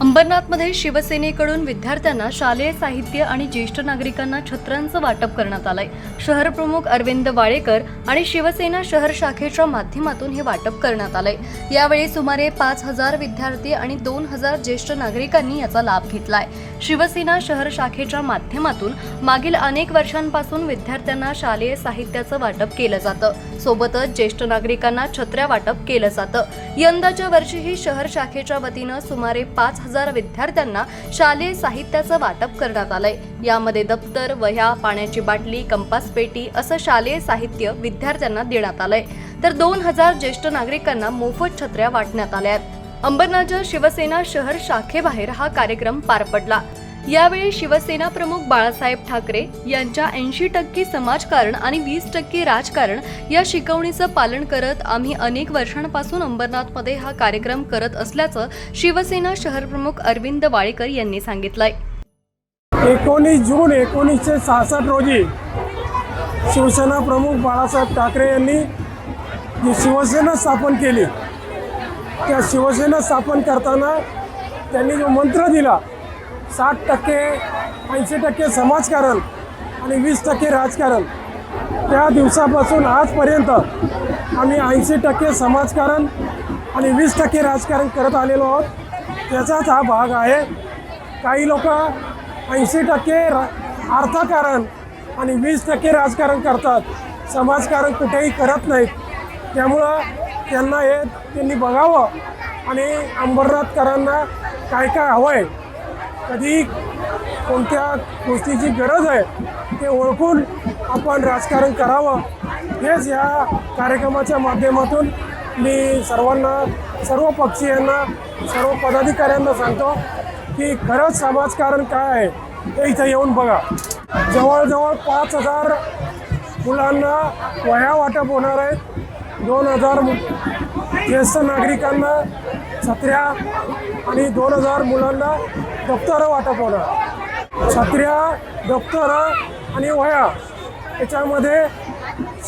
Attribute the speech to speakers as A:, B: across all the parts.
A: अंबरनाथमध्ये शिवसेनेकडून विद्यार्थ्यांना शालेय साहित्य आणि ज्येष्ठ नागरिकांना छत्रांचं वाटप करण्यात आलंय. शहर प्रमुख अरविंद वाळेकर आणि शिवसेना शहर शाखेच्या माध्यमातून हे वाटप करण्यात आलंय. यावेळी सुमारे पाच हजार विद्यार्थी आणि दोन हजार ज्येष्ठ नागरिकांनी याचा लाभ घेतलाय. शिवसेना शहर शाखेच्या माध्यमातून मागील अनेक वर्षांपासून विद्यार्थ्यांना शालेय साहित्याचं वाटप केलं जातं. सोबतच ज्येष्ठ नागरिकांना छत्र्या वाटप केलं जातं. यंदाच्या वर्षीही शहर शाखेच्या वतीनं सुमारे पाच हजार विद्यार्थ्यांना शालेय साहित्याचं वाटप करण्यात आलंय. यामध्ये दप्तर वह्या पाण्याची बाटली कंपास पेटी असं शालेय साहित्य विद्यार्थ्यांना देण्यात आलंय. तर दोन हजार ज्येष्ठ नागरिकांना मोफत छत्र्या वाटण्यात आल्या आहेत. अंबरनाथ शिवसेना शहर शाखेबाहेर हा कार्यक्रम पार पडला. यावेळी शिवसेना प्रमुख बाळासाहेब ठाकरे यांच्या ऐंशी टक्के समाजकारण आणि वीस टक्के राजकारण या शिकवणीचं पालन करत आम्ही अनेक वर्षांपासून अंबरनाथमध्ये हा कार्यक्रम करत असल्याचं शिवसेना शहर प्रमुख अरविंद वाळेकर यांनी सांगितलंय.
B: एकोणीस जून एकोणीसशे सहासष्ट रोजी शिवसेना प्रमुख बाळासाहेब ठाकरे यांनी जी शिवसेना स्थापन केली त्या शिवसेना स्थापन करताना त्यांनी जो मंत्र दिला साठ टक्के ऐंशी टक्के समाजकारण आणि वीस टक्के राजकारण त्या दिवसापासून आजपर्यंत आम्ही ऐंशी टक्के समाजकारण आणि वीस टक्के राजकारण करत आलेलो आहोत. त्याचाच हा भाग आहे. काही लोक ऐंशी टक्के रा अर्थकारण आणि वीस टक्के राजकारण करतात. समाजकारण कुठेही करत नाहीत. त्यामुळं त्यांना हे त्यांनी बघावं आणि अंबरनाथकरांना काय काय हवं आहे कधी कोणत्या गोष्टीची गरज आहे ते ओळखून आपण राजकारण करावं. हेच या कार्यक्रमाच्या माध्यमातून मी सर्वांना सर्व पक्षीयांना सर्व पदाधिकाऱ्यांना सांगतो की खरंच समाजकारण काय आहे ते इथं येऊन बघा. जवळजवळ पाच हजार मुलांना वह्या वाटप होणार आहेत दोन हजार ज्येष्ठ नागरिकांना छत्र्या आणि दोन हजार मुलांना दप्तरं वाटप होणार छत्र्या दप्तरं आणि वह्या याच्यामध्ये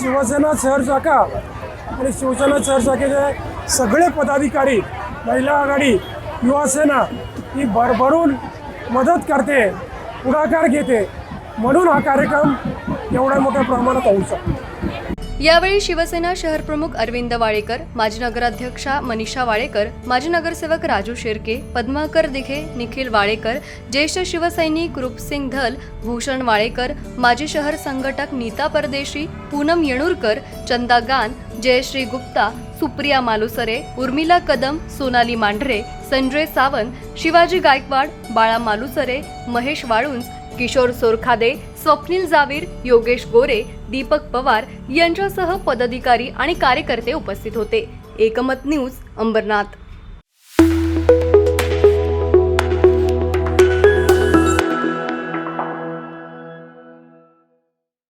B: शिवसेना शहरशाखा आणि शिवसेना शहरशाखेचे सगळे पदाधिकारी महिला आघाडी युवासेना ही भरभरून मदत करते पुढाकार घेते. म्हणून हा कार्यक्रम एवढ्या मोठ्या प्रमाणात होऊ शकतो.
A: यावेळी शिवसेना शहर प्रमुख अरविंद वाळेकर माजी नगराध्यक्षा मनीषा वाळेकर माजी नगरसेवक राजू शेर्के पद्माकर दिघे निखिल वाळेकर ज्येष्ठ शिवसैनिक रूपसिंग धल भूषण वाळेकर माजी शहर संघटक नीता परदेशी पूनम येणूरकर चंदा गान जयश्री गुप्ता सुप्रिया मालुसरे उर्मिला कदम सोनाली मांढरे संजय सावंत शिवाजी गायकवाड बाळा मालुसरे महेश वाळुंज किशोर सोरखादे स्वप्नील जावीर योगेश गोरे दीपक पवार यांच्यासह पदाधिकारी आणि कार्यकर्ते उपस्थित होते. एकमत न्यूज अंबरनाथ.